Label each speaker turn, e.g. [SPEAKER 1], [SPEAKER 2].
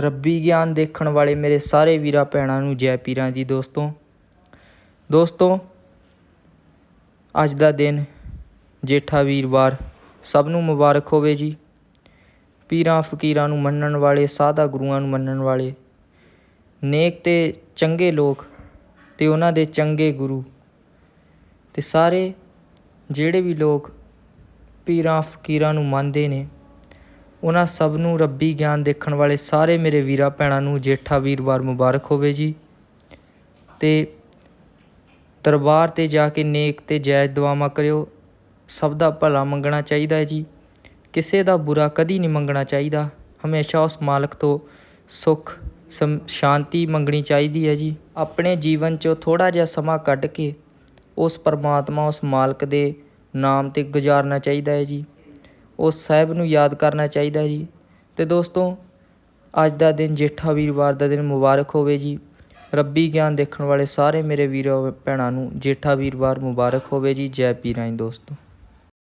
[SPEAKER 1] ਰੱਬੀ ਗਿਆਨ ਦੇਖਣ ਵਾਲੇ ਮੇਰੇ ਸਾਰੇ ਵੀਰਾਂ ਭੈਣਾਂ ਨੂੰ ਜੈ ਪੀਰਾਂ ਦੀ ਦੋਸਤੋ। ਦੋਸਤੋ, ਅੱਜ ਦਾ ਦਿਨ ਜੇਠਾ ਵੀਰਵਾਰ ਸਭ ਨੂੰ ਮੁਬਾਰਕ ਹੋਵੇ ਜੀ। ਪੀਰਾਂ ਫਕੀਰਾਂ ਨੂੰ ਮੰਨਣ ਵਾਲੇ ਸਾਧਾ ਗੁਰੂਆਂ ਨੂੰ ਮੰਨਣ ਵਾਲੇ, ਨੇਕ ਤੇ ਚੰਗੇ ਲੋਕ ਤੇ ਉਹਨਾਂ ਦੇ ਚੰਗੇ ਗੁਰੂ ਤੇ ਸਾਰੇ ਜਿਹੜੇ ਵੀ ਲੋਕ ਪੀਰਾਂ ਫਕੀਰਾਂ ਨੂੰ ਮੰਨਦੇ ਨੇ ਉਹਨਾਂ ਸਭ ਨੂੰ ਰੱਬੀ ਗਿਆਨ ਦੇਖਣ ਵਾਲੇ ਸਾਰੇ ਮੇਰੇ ਵੀਰਾਂ ਭੈਣਾਂ ਨੂੰ ਜੇਠਾ ਵੀਰਵਾਰ ਮੁਬਾਰਕ ਹੋਵੇ ਜੀ। ਤੇ ਦਰਬਾਰ ਤੇ ਜਾ ਕੇ ਨੇਕ ਤੇ ਜਾਇਜ਼ ਦੁਆਵਾਂ ਕਰਿਓ। ਸਭ ਦਾ ਭਲਾ ਮੰਗਣਾ ਚਾਹੀਦਾ ਹੈ ਜੀ। ਕਿਸੇ ਦਾ ਬੁਰਾ ਕਦੀ ਨਹੀਂ ਮੰਗਣਾ ਚਾਹੀਦਾ। ਹਮੇਸ਼ਾ ਉਸ ਮਾਲਕ ਤੋਂ ਸੁੱਖ ਸ਼ਾਂਤੀ ਮੰਗਣੀ ਚਾਹੀਦੀ ਹੈ ਜੀ। ਆਪਣੇ ਜੀਵਨ 'ਚੋਂ ਥੋੜਾ ਜਿਹਾ ਸਮਾਂ ਕੱਢ ਕੇ ਉਸ ਪਰਮਾਤਮਾ, ਉਸ ਮਾਲਕ ਦੇ ਨਾਮ ਤੇ ਗੁਜ਼ਾਰਨਾ ਚਾਹੀਦਾ ਹੈ ਜੀ। ਉਸ ਸਾਹਿਬ ਨੂੰ ਯਾਦ ਕਰਨਾ ਚਾਹੀਦਾ ਜੀ। ਤੇ ਦੋਸਤੋ, ਅੱਜ ਦਾ ਦਿਨ ਜੇਠਾ ਵੀਰਵਾਰ ਦਾ ਦਿਨ ਮੁਬਾਰਕ ਹੋਵੇ ਜੀ। ਰੱਬੀ ਗਿਆਨ ਦੇਖਣ ਵਾਲੇ ਸਾਰੇ ਮੇਰੇ ਵੀਰੋ, ਭੈਣਾਂ ਨੂੰ ਜੇਠਾ ਵੀਰਵਾਰ ਮੁਬਾਰਕ ਹੋਵੇ ਜੀ। ਜੈ ਪੀਰਾਂ ਜੀ ਦੋਸਤੋ।